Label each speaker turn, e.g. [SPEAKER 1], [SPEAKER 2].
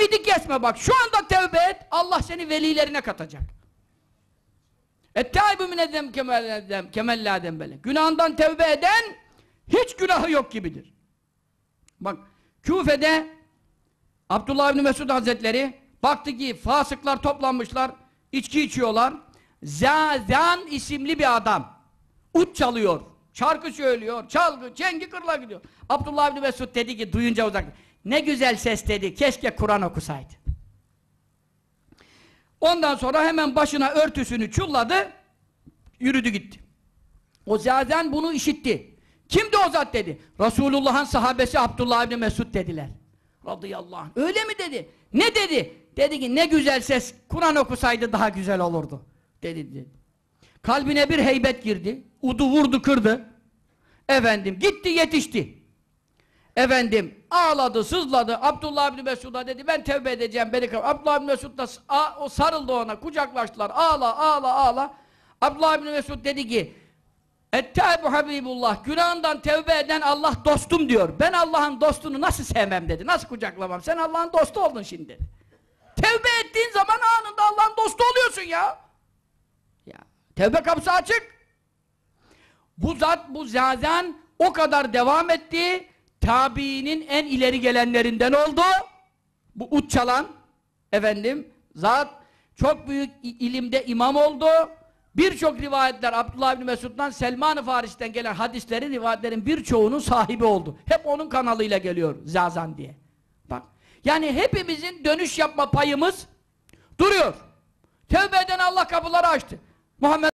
[SPEAKER 1] ümidi kesme bak. Şu anda tevbe et. Allah seni velilerine katacak. Ettaibu minezzem kemellâdem bele. Günahından tevbe eden hiç günahı yok gibidir. Bak Küfe'de Abdullah İbni Mesud Hazretleri baktı ki fasıklar toplanmışlar, içki içiyorlar. Zazan isimli bir adam ut çalıyor, şarkı söylüyor, çalgı, çengi kırla gidiyor. Abdullah İbni Mesud dedi ki duyunca uzak ne güzel ses dedi, keşke Kur'an okusaydı. Ondan sonra hemen başına örtüsünü çulladı, yürüdü gitti. O zaten bunu işitti. Kimdi o zat dedi. Resulullah'ın sahabesi Abdullah İbni Mesud dediler. Radıyallahu anh. Öyle mi dedi? Ne dedi? Dedi ki ne güzel ses Kur'an okusaydı daha güzel olurdu. Dedi dedi. Kalbine bir heybet girdi. Udu vurdu kırdı. Efendim gitti yetişti. Efendim ağladı sızladı. Abdullah İbni Mesud'a dedi ben tevbe edeceğim beni kab-" Abdullah İbni Mesud da o sarıldı ona kucaklaştılar. Ağla ağla ağla. Abdullah İbni Mesud dedi ki Ettâbu Habibullah günahından tevbe eden Allah dostum diyor. Ben Allah'ın dostunu nasıl sevmem dedi. Nasıl kucaklamam? Sen Allah'ın dostu oldun şimdi dedi. Tevbe ettiğin zaman anında Allah'ın dostu oluyorsun ya. Ya tevbe kapısı açık. Bu zat, bu zazen o kadar devam etti. Tabiinin en ileri gelenlerinden oldu. Bu uç çalan efendim zat çok büyük ilimde imam oldu. Birçok rivayetler Abdullah bin Mesud'dan Selman-ı Faris'ten gelen hadislerin, rivayetlerin birçoğunun sahibi oldu. Hep onun kanalıyla geliyor Zazan diye. Bak. Yani hepimizin dönüş yapma payımız duruyor. Tevbe Allah kapıları açtı. Muhammed